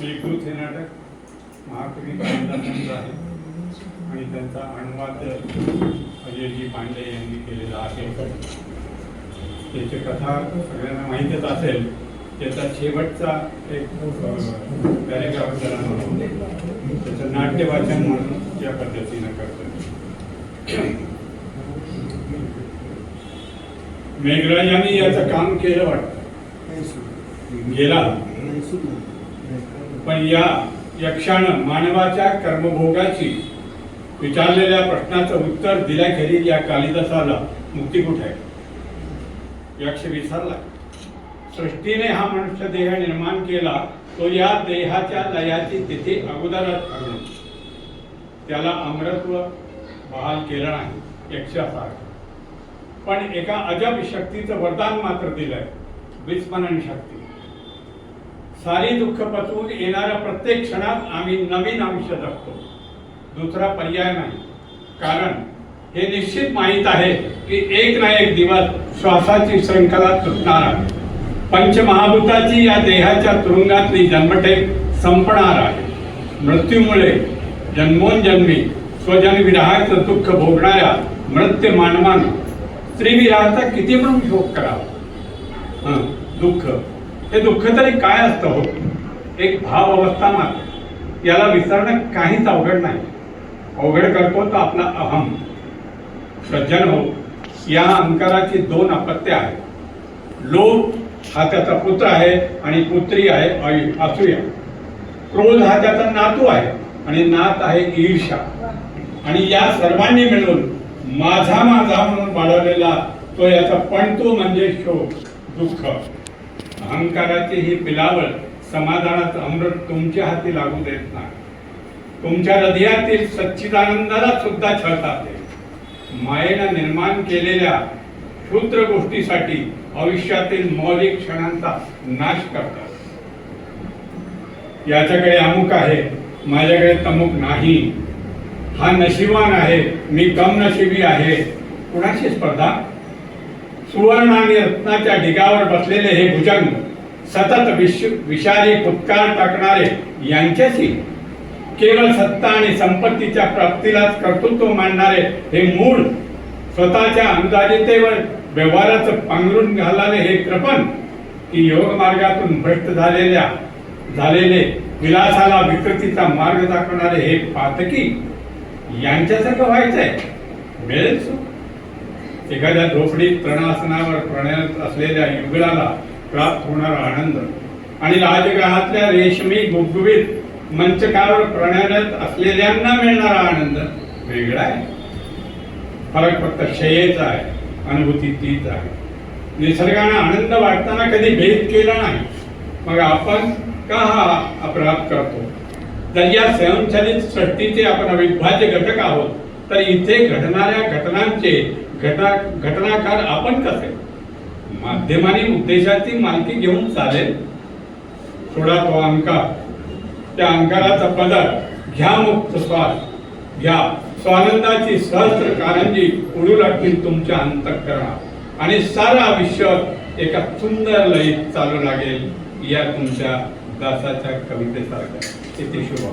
मेघदूत हे नाटक महाकवी कालिदासांचं आहे. आणि त्यांचा अनुवाद अजयजी पांडे यांनी केलेला आहे. त्याची कथा सगळ्यांना माहीतच असेल. त्याचा शेवटचा एक पॅरेग्राफ जरा म्हणून त्याचं नाट्य वाचन म्हणून या पद्धतीनं करतो. मेघराजांनी याचं काम केलं वाटतं. गेला. पण या यक्षानं मानवाच्या कर्मभोगाची विचारलेल्या प्रश्नाचं उत्तर दिल्याखेरीज या कालिदासाला मुक्ती कुठे आहे? यक्ष विसरला. सृष्टीने हा मनुष्य देह निर्माण केला तो या देहाच्या लयाची तिथी अगोदरच ठरवून त्याला अमरत्व बहाल केलं नाही यक्षासारखं पण एका अजब शक्तीचं वरदान मात्र दिलंय विस्मरण शक्ती सारी दुःख पचवून येणाऱ्या प्रत्येक क्षणात आम्ही नवीन आयुष्य जगतो दुसरा पर्याय नाही. कारण हे निश्चित माहीत आहे की एक ना एक दिवस श्वासाची श्रृंखला तुटणार आहे. पंचमहाभूताची या देहाच्या तुरुंगातली जन्मठेप संपणार आहे. मृत्यूमुळे जन्मोनजन्मी स्वजनविराहाचं दुःख भोगणाऱ्या मृत्य मानवानं स्त्रीविरहाचा किती पण शोक करावा. दुःख. हे दुःख तरी काय असतं हो? एक भाव अवस्था मात्र याला विसरणं काहीच अवघड नाही. अवघड करतो तर आपला अहम. सज्जन हो या अंकाराची दोन अपत्य आहेत. लोभ हा त्याचा पुत्र आहे आणि पुत्री आहे आई असूया. क्रोध हा त्याचा नातू आहे आणि नात आहे ईर्षा आणि या सर्वांनी मिळून माझा माझा म्हणून वाढवलेला तो याचा पण तो म्हणजे शोक दुःख. अहंकाराची ही पिलावळ समाधानाचं अमृत तुमच्या हाती लागू देत नाही. तुमच्या हृदयातील सच्चिदानंदाला सुद्धा छळतात मायेनं निर्माण केलेल्या क्षुद्र गोष्टीसाठी आयुष्यातील मौलिक क्षणांचा नाश करतात. याच्याकडे अमुक आहे माझ्याकडे तमुक नाही. हा नशिबान आहे मी कम नशिबी आहे. कुणाशी स्पर्धा? सुवर्ण आणि रत्नाच्या ढिगावर बसलेले हे भुजंग सतत विश विषारी फुटकार टाकणारे यांच्याशी केवळ सत्ता आणि संपत्तीच्या प्राप्तीलाच कर्तृत्व मानणारे हे मूळ स्वतःच्या अंदाजितेवर व्यवहाराचं पांघरून घालणारे हे कृपण की योग मार्गातून भ्रष्ट झालेल्या झालेले विलासाला विकृतीचा मार्ग दाखवणारे हे पातकी यांच्यासारखं व्हायचंय. मिळेल सुख? एखाद्या झोपडीत प्रणासनावर प्रणयत असलेल्या युगलाला प्राप्त होणारा आनंद. आणि राजग्रहातल्या रेशमी गुबगुबीत मंचकावर प्रणयत असलेल्यांना मिळणारा आनंद वेगळा आहे. फरक फक्त शयेचा आहे अनुभूती तीच आहे. निसर्गानं आनंद वाटताना कधी भेद केला नाही. मग आपण का हा अपराध करतो? तर या स्वयंचलित सृष्टीचे आपण अविभाज्य घटक आहोत तर इथे घडणाऱ्या घटनांचे घटना घटनाकार आपण कसे? माध्यमाने उद्देशाची मालकी घेऊन चालेल? सोडा तो अंकार. त्या अंकाराचा पदर घ्या मुक्त श्वास. घ्या. स्वानंदाची सहस्त्र कारंजी उडू लागतील तुमच्या अंतःकरणात. आणि सारा आयुष्य एका सुंदर लयीत चालू लागेल या तुमच्या दासाच्या कवितेसारख्या किती शुभ.